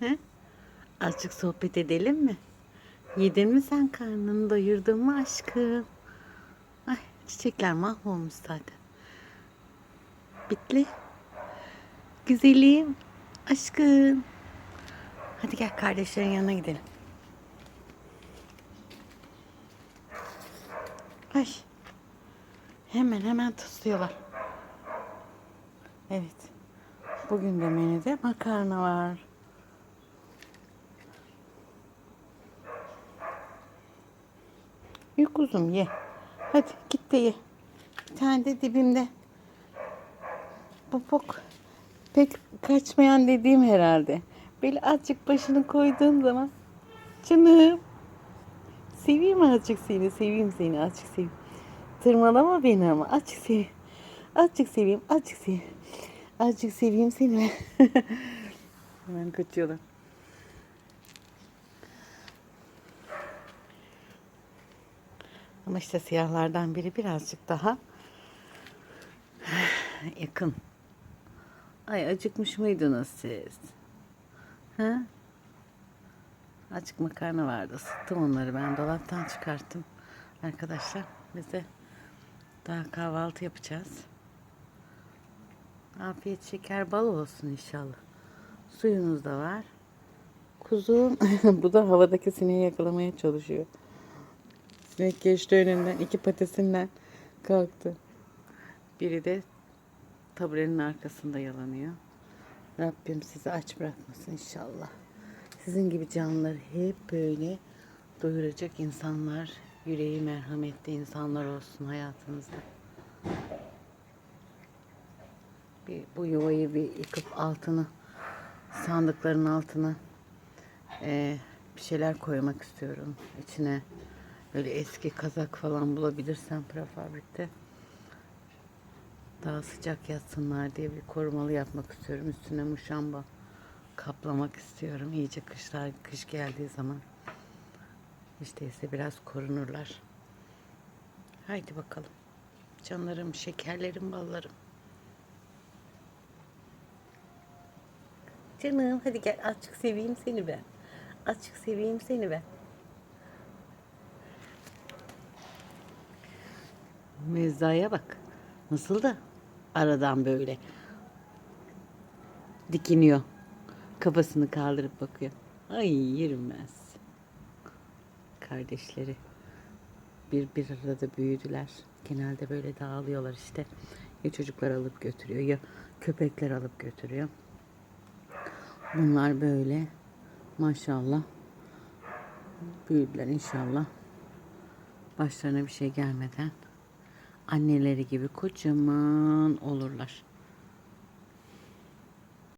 He? Azıcık sohbet edelim mi? Yedin mi sen karnını doyurdun mu aşkım? Ay çiçekler mahvolmuş zaten. Bitli. Güzelim. Aşkım. Hadi gel kardeşlerin yanına gidelim. Ay. Hemen hemen tutuyorlar. Evet. Bugün de menüde makarna var. Ye kuzum ye. Hadi git de ye. Bir tane de dibimde. Popok pek kaçmayan dediğim herhalde. Böyle azıcık başını koyduğum zaman canım seveyim azıcık seni seveyim seni azıcık seveyim. Tırmalama beni ama azıcık seveyim. Azıcık seveyim azıcık seveyim. Azıcık seveyim seni. Hemen kaçıyorlar. Ama işte siyahlardan biri birazcık daha yakın. Ay acıkmış mıydınız siz? Ha? Açık makarna vardı. Isıttım onları ben dolaptan çıkarttım. Arkadaşlar biz de daha kahvaltı yapacağız. Afiyet şeker bal olsun inşallah. Suyunuz da var. Kuzum bu da havadaki sineği yakalamaya çalışıyor. Sinek geçti önünden iki patesinden kalktı. Biri de taburenin arkasında yalanıyor. Rabbim sizi aç bırakmasın inşallah. Sizin gibi canlıları hep böyle doyuracak insanlar, yüreği merhametli insanlar olsun hayatınızda. Bir, bu yuvayı bir yıkıp altını, sandıkların altına eee, bir şeyler koymak istiyorum. İçine böyle eski kazak falan bulabilirsem prefabrikte daha sıcak yatsınlar diye bir korumalı yapmak istiyorum. Üstüne muşamba kaplamak istiyorum. İyice kışlar kış geldiği zaman işte ise biraz korunurlar. Haydi bakalım. Canlarım, şekerlerim, ballarım. Canım hadi gel azıcık seveyim seni ben. Azıcık seveyim seni ben. Mezzaya bak. Nasıl da aradan böyle dikiniyor. Kafasını kaldırıp bakıyor. Ay sizi. Kardeşleri bir bir arada büyüdüler. Genelde böyle dağılıyorlar işte. Ya çocuklar alıp götürüyor ya köpekler alıp götürüyor. Bunlar böyle maşallah büyüdüler inşallah. Başlarına bir şey gelmeden anneleri gibi kocaman olurlar.